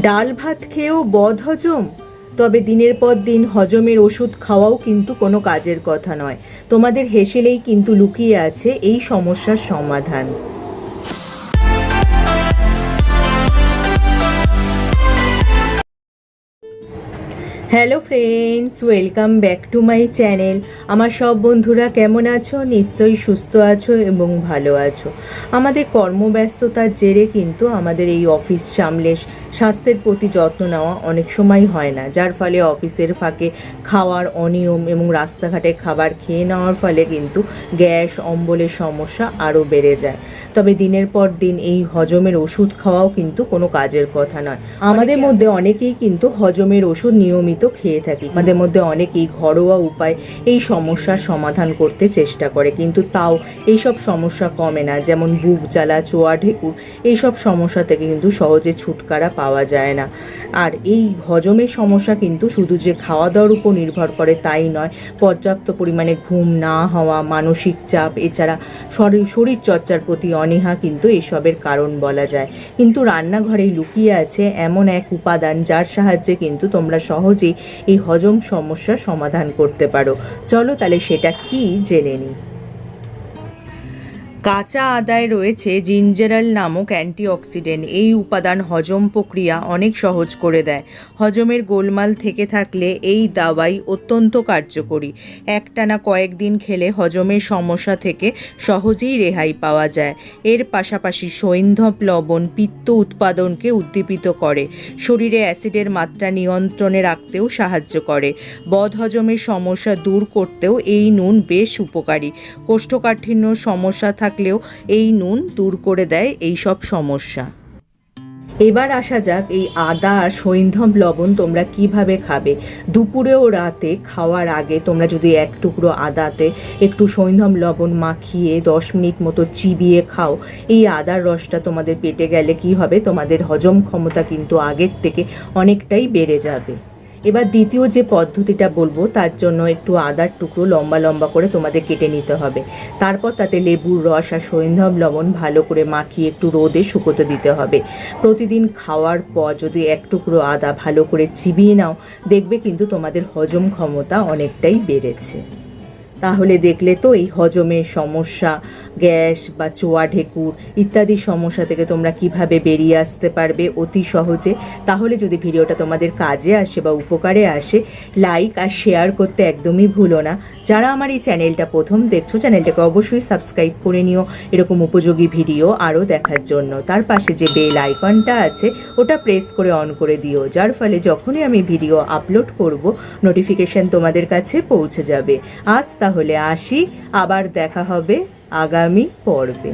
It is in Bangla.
ডাল ভাত খেয়েও বদ হজম? তবে দিনের পর দিন হজমের ওষুধ খাওয়াও কিন্তু কোনো কাজের কথা নয়। তোমাদের হেসেলেই কিন্তু লুকিয়ে আছে এই সমস্যার সমাধান। Hello friends welcome back to my channel আমার সব বন্ধুরা কেমন আছো? নিশ্চয়ই সুস্থ আছো এবং ভালো আছো। আমাদের কর্মব্যস্ততার জেরে কিন্তু আমাদের এই অফিস সামলে স্বাস্থ্যের প্রতি যত্ন নেওয়া অনেক সময় হয় না। যার ফলে অফিসের ফাঁকে খাওয়ার অনিয়ম এবং রাস্তাঘাটে খাবার খেয়ে নেওয়ার ফলে কিন্তু গ্যাস অম্বলের সমস্যা আরও বেড়ে যায়। তবে দিনের পর দিন এই হজমের ওষুধ খাওয়াও কিন্তু কোনো কাজের কথা নয়। আমাদের মধ্যে অনেকেই কিন্তু হজমের ওষুধ নিয়মিত খেয়ে থাকি। আমাদের মধ্যে অনেকেই ঘরোয়া উপায় এই সমস্যার সমাধান করতে চেষ্টা করে, কিন্তু তাও এইসব সমস্যা কমে না। যেমন বুক জ্বালা, চোয়া ঢেকুর, এইসব সমস্যা থেকে কিন্তু সহজে ছুটকারা পাওয়া যায় না। আর এই হজমের সমস্যা কিন্তু শুধু যে খাওয়া দাওয়ার উপর নির্ভর করে তাই নয়, পর্যাপ্ত পরিমাণে ঘুম না হওয়া, মানসিক চাপ, এছাড়া শরীর শরীর চর্চার প্রতি অনীহা কিন্তু এসবের কারণ বলা যায়। কিন্তু রান্নাঘরেই লুকিয়ে আছে এমন এক উপাদান যার সাহায্যে কিন্তু তোমরা সহজেই এই হজম সমস্যার সমাধান করতে পারো। চলো তাহলে সেটা কি জেনে নিই। কাঁচা আদায় রয়েছে জিঞ্জারাল নামক অ্যান্টিঅক্সিডেন্ট। এই উপাদান হজম প্রক্রিয়া অনেক সহজ করে দেয়। হজমের গোলমাল থেকে থাকলে এই দাওয়াই অত্যন্ত কার্যকরী। একটানা কয়েকদিন খেলে হজমের সমস্যা থেকে সহজেই রেহাই পাওয়া যায়। এর পাশাপাশি সৈন্ধব লবণ পিত্ত উৎপাদনকে উদ্দীপিত করে। শরীরে অ্যাসিডের মাত্রা নিয়ন্ত্রণে রাখতেও সাহায্য করে। বদহজমের সমস্যা দূর করতেও এই নুন বেশ উপকারী। কোষ্ঠকাঠিন্য সমস্যা থাকলেও এই নুন দূর করে দেয় এই সব সমস্যা। এবার আসা যাক এই আদা আর সৈন্ধব লবণ তোমরা কীভাবে খাবে। দুপুরে ও রাতে খাওয়ার আগে তোমরা যদি এক টুকরো আদাতে একটু সৈন্ধব লবণ মাখিয়ে দশ মিনিট মতো চিবিয়ে খাও, এই আদার রসটা তোমাদের পেটে গেলে কি হবে? তোমাদের হজম ক্ষমতা কিন্তু আগের থেকে অনেকটাই বেড়ে যাবে। এবার দ্বিতীয় যে পদ্ধতিটা বলব, তার জন্য একটু আদার টুকরো লম্বা লম্বা করে তোমাদের কেটে নিতে হবে। তারপর তাতে লেবুর রস আর সৈন্ধব লবণ ভালো করে মাখিয়ে একটু রোদে শুকোতে দিতে হবে। প্রতিদিন খাওয়ার পর যদি এক টুকরো আদা ভালো করে চিবিয়ে নাও, দেখবে কিন্তু তোমাদের হজম ক্ষমতা অনেকটাই বেড়েছে। তাহলে দেখলে তো এই হজমের সমস্যা, গ্যাস বা চোয়া ঢেকুর ইত্যাদি সমস্যা থেকে তোমরা কীভাবে বেরিয়ে আসতে পারবে অতি সহজে। তাহলে যদি ভিডিওটা তোমাদের কাজে আসে বা উপকারে আসে লাইক আর শেয়ার করতে একদমই ভুলো না। যারা আমার এই চ্যানেলটা প্রথম দেখছ, চ্যানেলটাকে অবশ্যই সাবস্ক্রাইব করে নিও। এরকম উপযোগী ভিডিও আরও দেখার জন্য। তার পাশে যে বেল আইকনটা আছে, ওটা প্রেস করে অন করে দিও। যার ফলে যখনই আমি ভিডিও আপলোড করব নোটিফিকেশন তোমাদের কাছে পৌঁছে যাবে। আজ তাহলে আসি আবার দেখা হবে আগামী পর্বে।